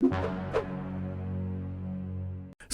you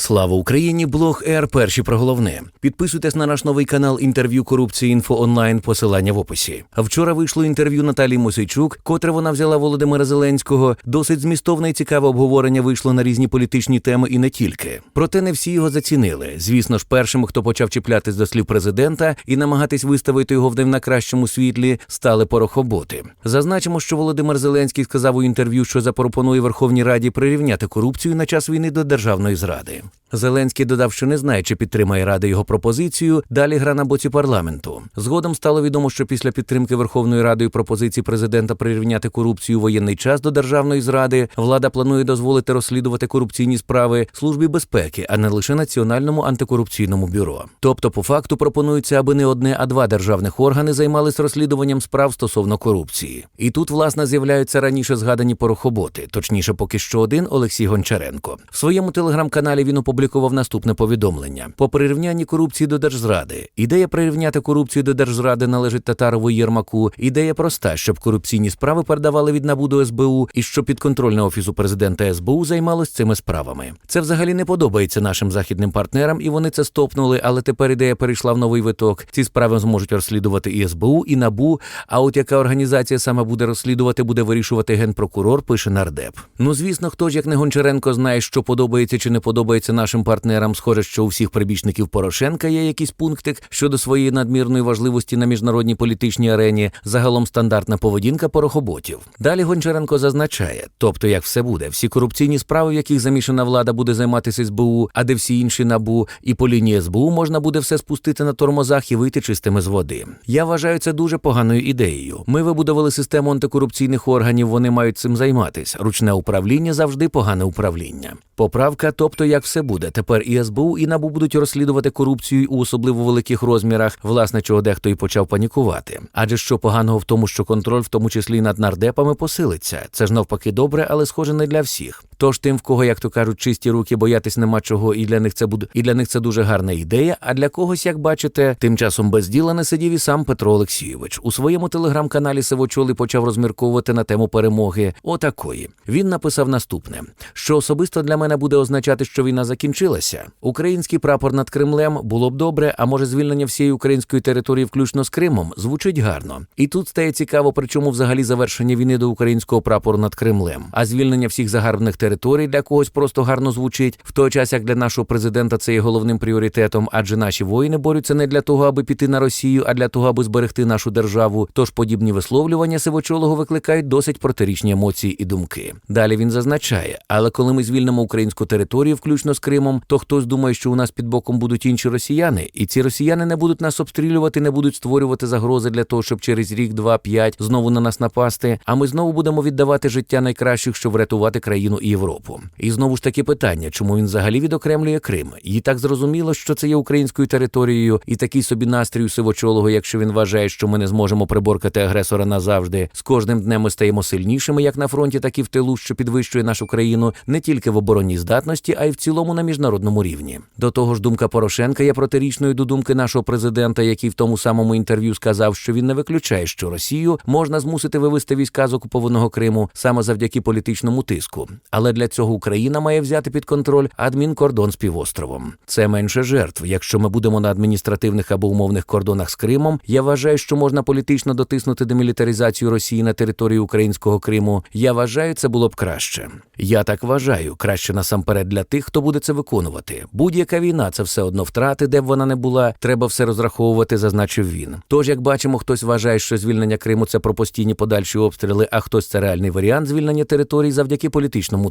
Слава Україні! Блог Р. Перші про головне. Підписуйтесь на наш новий канал інтерв'ю корупції інфо онлайн. Посилання в описі. А вчора вийшло інтерв'ю Наталії Мосейчук, котре вона взяла Володимира Зеленського. Досить змістовне і цікаве обговорення вийшло на різні політичні теми і не тільки. Проте не всі його зацінили. Звісно ж, першим, хто почав чіплятись до слів президента і намагатись виставити його в найкращому світлі, стали порохоботи. Зазначимо, що Володимир Зеленський сказав у інтерв'ю, що запропонує Верховній Раді прирівняти корупцію на час війни до державної зради. Зеленський додав, що не знає, чи підтримає Рада його пропозицію. Далі гра на боці парламенту. Згодом стало відомо, що після підтримки Верховною Радою пропозиції президента прирівняти корупцію воєнний час до державної зради, влада планує дозволити розслідувати корупційні справи службі безпеки, а не лише Національному антикорупційному бюро. Тобто, по факту пропонується, аби не одне, а два державних органи займались розслідуванням справ стосовно корупції. І тут, власне, з'являються раніше згадані порохоботи, точніше, поки що один Олексій Гончаренко. В своєму телеграм-каналі він опублікував наступне повідомлення: по прирівнянні корупції до держзради. Ідея прирівняти корупцію до держзради належить Татарову Єрмаку. Ідея проста, щоб корупційні справи передавали від НАБУ до СБУ і щоб підконтрольне офісу президента СБУ займалось цими справами. Це взагалі не подобається нашим західним партнерам, і вони це стопнули. Але тепер ідея перейшла в новий виток. Ці справи зможуть розслідувати і СБУ, і НАБУ. А от яка організація саме буде розслідувати, буде вирішувати генпрокурор, пише нардеп. Ну звісно, хто ж як не Гончаренко знає, що подобається чи не подобається нашим партнерам. Схоже, що у всіх прибічників Порошенка є якийсь пунктик щодо своєї надмірної важливості на міжнародній політичній арені. Загалом стандартна поведінка порохоботів. Далі Гончаренко зазначає, тобто як все буде, всі корупційні справи, в яких замішана влада буде займатися СБУ, а де всі інші набу, і по лінії СБУ можна буде все спустити на тормозах і вийти чистими з води. Я вважаю це дуже поганою ідеєю. Ми вибудували систему антикорупційних органів, вони мають цим займатися. Ручне управління завжди погане управління. Поправка, тобто як все буде. Тепер і СБУ, і НАБУ будуть розслідувати корупцію у особливо великих розмірах, власне, чого дехто і почав панікувати. Адже що поганого в тому, що контроль, в тому числі над нардепами, посилиться. Це ж навпаки добре, але схоже не для всіх. Тож тим, в кого, як то кажуть, чисті руки, боятись нема чого, і для них це буде і для них це дуже гарна ідея. А для когось, як бачите, тим часом без діла не сидів і сам Петро Олексійович. У своєму телеграм-каналі Сивочоли почав розмірковувати на тему перемоги. Отакої. Він написав наступне: що особисто для мене буде означати, що війна закінчилася. Український прапор над Кремлем було б добре, а може звільнення всієї української території, включно з Кримом, звучить гарно. І тут стає цікаво, при чому взагалі завершення війни до українського прапору над Кремлем, а звільнення всіх загарбних територій для когось просто гарно звучить, в той час як для нашого президента це є головним пріоритетом, адже наші воїни борються не для того, аби піти на Росію, а для того, аби зберегти нашу державу. Тож подібні висловлювання сивочолого викликають досить протирічні емоції і думки. Далі він зазначає, але коли ми звільнимо українську територію, включно з Кримом, то хтось думає, що у нас під боком будуть інші росіяни, і ці росіяни не будуть нас обстрілювати, не будуть створювати загрози для того, щоб через рік, два, п'ять знову на нас напасти. А ми знову будемо віддавати життя найкращих, щоб врятувати країну і Європу. І знову ж таки питання, чому він взагалі відокремлює Крим? І так зрозуміло, що це є українською територією, і такий собі настрій у сивочолого, якщо він вважає, що ми не зможемо приборкати агресора назавжди. З кожним днем ми стаємо сильнішими, як на фронті, так і в тилу, що підвищує нашу країну не тільки в оборонній здатності, а й в цілому на міжнародному рівні. До того ж, думка Порошенка є протирічною до думки нашого президента, який в тому самому інтерв'ю сказав, що він не виключає, що Росію можна змусити вивести війська з окупованого Криму саме завдяки політичному тиску. Але для цього Україна має взяти під контроль адмінкордон з півостровом. Це менше жертв. Якщо ми будемо на адміністративних або умовних кордонах з Кримом, я вважаю, що можна політично дотиснути демілітаризацію Росії на території українського Криму. Я вважаю, це було б краще. Я так вважаю, краще насамперед для тих, хто буде це виконувати. Будь-яка війна це все одно втрати, де б вона не була. Треба все розраховувати, зазначив він. Тож, як бачимо, хтось вважає, що звільнення Криму це про постійні подальші обстріли, а хтось це реальний варіант звільнення територій завдяки політичному